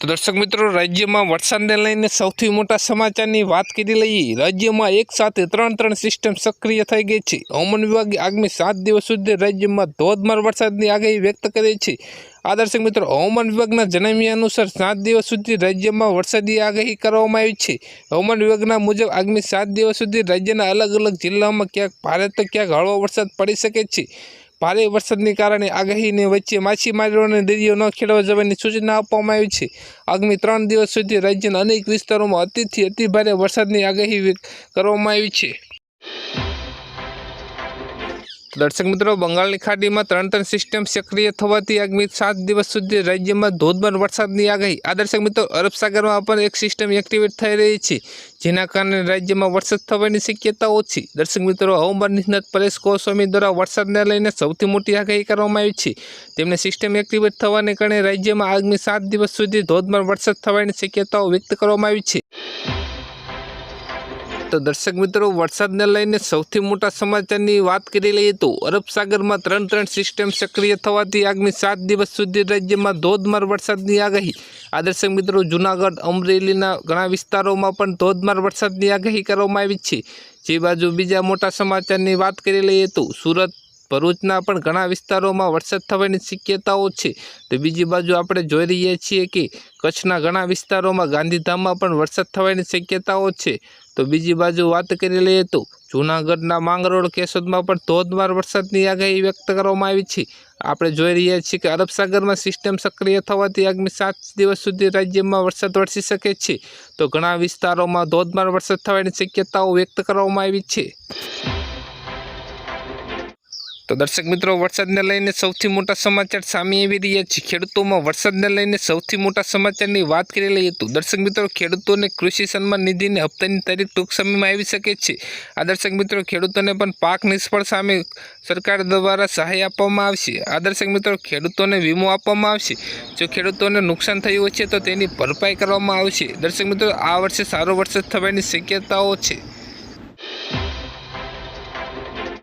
તો દર્શક મિત્રો, રાજ્યમાં વરસાદને લઈને સૌથી મોટા સમાચારની વાત કરી લઈએ. રાજ્યમાં એક સાથે ત્રણ ત્રણ સિસ્ટમ સક્રિય થઈ ગઈ છે. હવામાન વિભાગે આગામી સાત દિવસ સુધી રાજ્યમાં ધોધમાર વરસાદની આગાહી વ્યક્ત કરી છે. આ દર્શક મિત્રો, હવામાન વિભાગના જણાવ્યા અનુસાર સાત દિવસ સુધી રાજ્યમાં વરસાદી આગાહી કરવામાં આવી છે. હવામાન વિભાગના મુજબ આગામી સાત દિવસ સુધી રાજ્યના અલગ અલગ જિલ્લામાં ક્યાંક ભારે તો ક્યાંક હળવો વરસાદ પડી શકે છે. ભારે વરસાદને કારણે આગાહીની વચ્ચે માછીમારોને દરિયો ન ખેડવા જવાની સૂચના આપવામાં આવી છે. આગામી ત્રણ દિવસ સુધી રાજ્યના અનેક વિસ્તારોમાં અતિથી અતિભારે વરસાદની આગાહી કરવામાં આવી છે. દર્શક મિત્રો, બંગાળની ખાડીમાં ત્રણ ત્રણ સિસ્ટમ સક્રિય થવાથી આગામી સાત દિવસ સુધી રાજ્યમાં ધોધમાર વરસાદની આગાહી. આ દર્શક મિત્રો, અરબ સાગરમાં પણ એક સિસ્ટમ એક્ટિવેટ થઈ રહી છે, જેના કારણે રાજ્યમાં વરસાદ થવાની શક્યતા ઓછી. દર્શક મિત્રો, હવામાન નિષ્ણાત પરેશ ગોસ્વામી દ્વારા વરસાદને લઈને સૌથી મોટી આગાહી કરવામાં આવી છે. તેમણે સિસ્ટમ એક્ટિવેટ થવાને કારણે રાજ્યમાં આગામી સાત દિવસ સુધી ધોધમાર વરસાદ થવાની શક્યતાઓ વ્યક્ત કરવામાં આવી છે. તો દર્શક મિત્રો, વરસાદને લઈને સૌથી મોટા સમાચારની વાત કરી લઈએ તો અરબ સાગરમાં ત્રણ ત્રણ સિસ્ટમ સક્રિય થવાથી આગામી સાત દિવસ સુધી રાજ્યમાં ધોધમાર વરસાદની આગાહી. આ દર્શક મિત્રો, જૂનાગઢ, અમરેલીના ઘણા વિસ્તારોમાં પણ ધોધમાર વરસાદની આગાહી કરવામાં આવી છે. જે બાજુ બીજા મોટા સમાચારની વાત કરી લઈએ તો સુરત ભરૂચના પણ ઘણા વિસ્તારોમાં વરસાદ થવાની શક્યતાઓ છે. તો બીજી બાજુ આપણે જોઈ રહ્યા છીએ કે કચ્છના ઘણા વિસ્તારોમાં ગાંધીધામમાં પણ વરસાદ થવાની શક્યતાઓ છે. તો બીજી બાજુ વાત કરી લઈએ તો જૂનાગઢના માંગરોળ કેશોદમાં પણ ધોધમાર વરસાદની આગાહી વ્યક્ત કરવામાં આવી છે. આપણે જોઈ રહ્યા છીએ કે અરબસાગરમાં સિસ્ટમ સક્રિય થવાથી આગામી સાત દિવસ સુધી રાજ્યમાં વરસાદ વરસી શકે છે. તો ઘણા વિસ્તારોમાં ધોધમાર વરસાદ થવાની શક્યતાઓ વ્યક્ત કરવામાં આવી છે. તો દર્શક મિત્રો, વરસાદને લઈને સૌથી મોટા સમાચાર સામે આવી રહ્યા છે. ખેડૂતોમાં વરસાદને લઈને સૌથી મોટા સમાચારની વાત કરી લઈએ તો દર્શક મિત્રો, ખેડૂતોને કૃષિ સન્માન નિધિની હપ્તાની તારીખ ટૂંક સમયમાં આવી શકે છે. આ દર્શક મિત્રો, ખેડૂતોને પણ પાક નિષ્ફળ સામે સરકાર દ્વારા સહાય આપવામાં આવશે. આ દર્શક મિત્રો, ખેડૂતોને વીમો આપવામાં આવશે. જો ખેડૂતોને નુકસાન થયું છે તો તેની ભરપાઈ કરવામાં આવશે. દર્શક મિત્રો, આ વર્ષે સારો વરસાદ થવાની શક્યતાઓ છે.